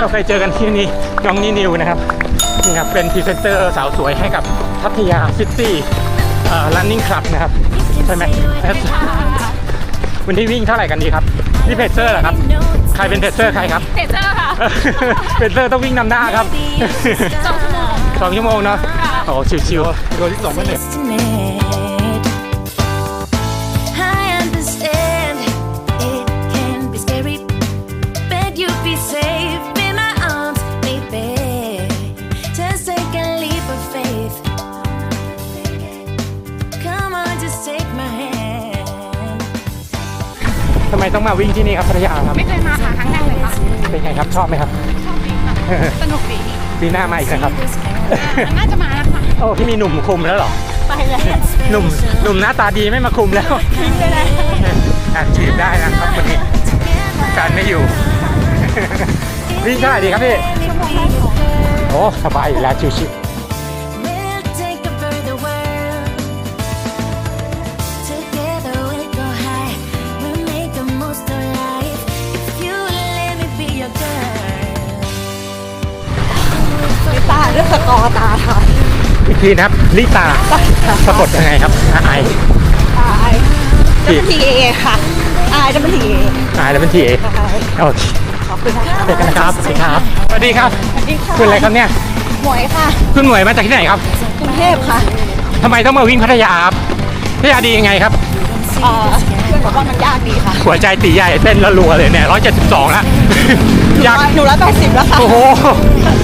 เราเคยเจอกันที่นี่น้องนินิวนะครับนี่ครับเป็นพรีเซนเตอร์สาวสวยให้กับพัทยาซิตี้เอ่อ running club นะครับใช่ไหมวันนี้วิ่งเท่าไหร่กันดีครับนี่เพจเซอร์เหรอครับ ใครเป็นเพจเซอร์ใครครับเพจเจอร์ค่ะเพจเซอร์ต้องวิ่งนำหน้าครับสองชั่วโมงสองชั่วโมงเนาะโอ้ชิวๆตัวที่สองเป็นหนึ่ ไมต้องมาวิ่งที่นี่ครับพัทยาครับ ไม่เคยมาค่ะครั้งแรกเลยค่ะเป็นไงครับชอบไหมครับ ชอบดีค่ะสนุกดีปีหน้ามาอีกนะครับอ่าน่าจะมาแล้วค่ะโอ้ที่มีหนุ่มคุมแล้วเหรอไปเลยหนุ่มหนุ่มหน้าตาดีไม่มาคุมแล้วทิ้งไปเลยอะจีบได้นะครับคนนี้แฟนไม่อยู่วิ่งเท่าไหร่ดีครับพี่ชั่วโมงแรกของโอ้สบายอยู่แล้วชิว We'll สกอร์ตาค่ะๆอีกทีนะครับลิตาสะกดยังไงครับไออายจะเป็นทีเอค่ะอายจะเป็นทีเอไอแล้วเป็นทีเอโอเคขอบคุณนะคะเจอกันนะครับสวัสดีครับสวัสดีครับสวัสดีค่ะคุณอะไรครับเนี่ยหมวยค่ะคุณหน่วยมาจากที่ไหนครับกรุงเทพค่ะทำไมต้องมาวิ่งพัทยาครับพัทยาดียังไงครับเอ่อเพื่อนบอกว่ามันยากดีค่ะหัวใจตีใหญ่เต้นรัวๆเลยเนี่ยร้อยเจ็ดสิบสองแล้ว อยาก หนูร้อยแปดสิบแล้วค่ะโอ้โห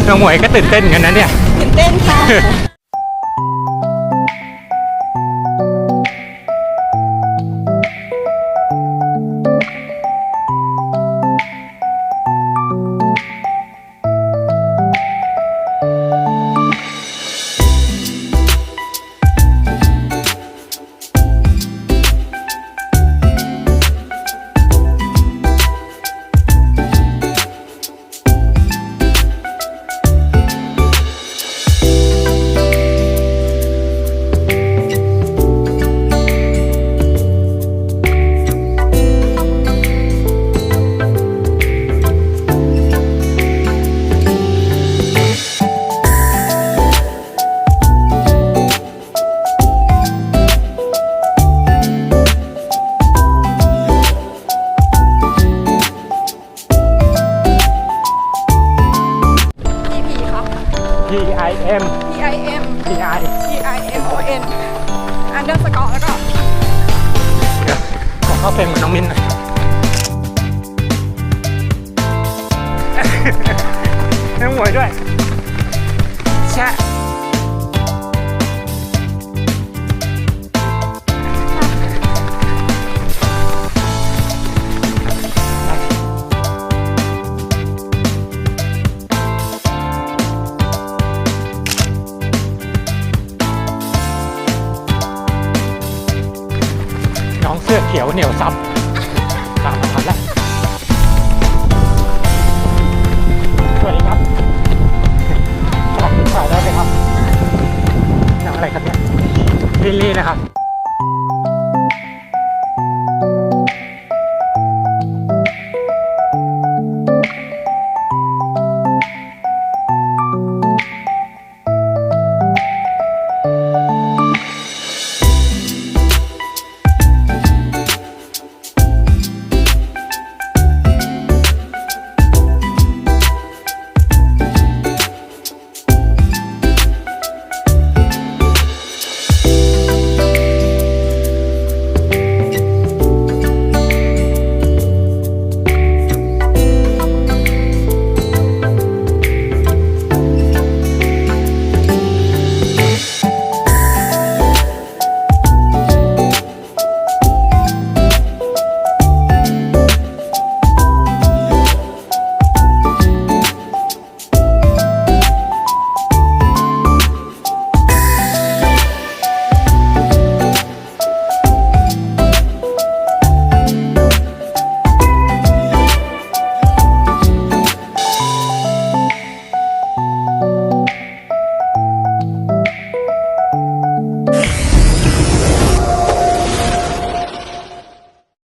น้องหมวยก็ตื่นเต้นกันนะเนี่ย ตื่นเต้นค่ะ I M P I M P I P I M O N อันเดอร์สกอร์แล้วก็เดี๋ยวขอเข้าเพลงเหมือนน้องมิ้นหน่อยน้องหมวยด้วย น้องเสื้อเขียวเหนียวซับตามมาทันแล้ว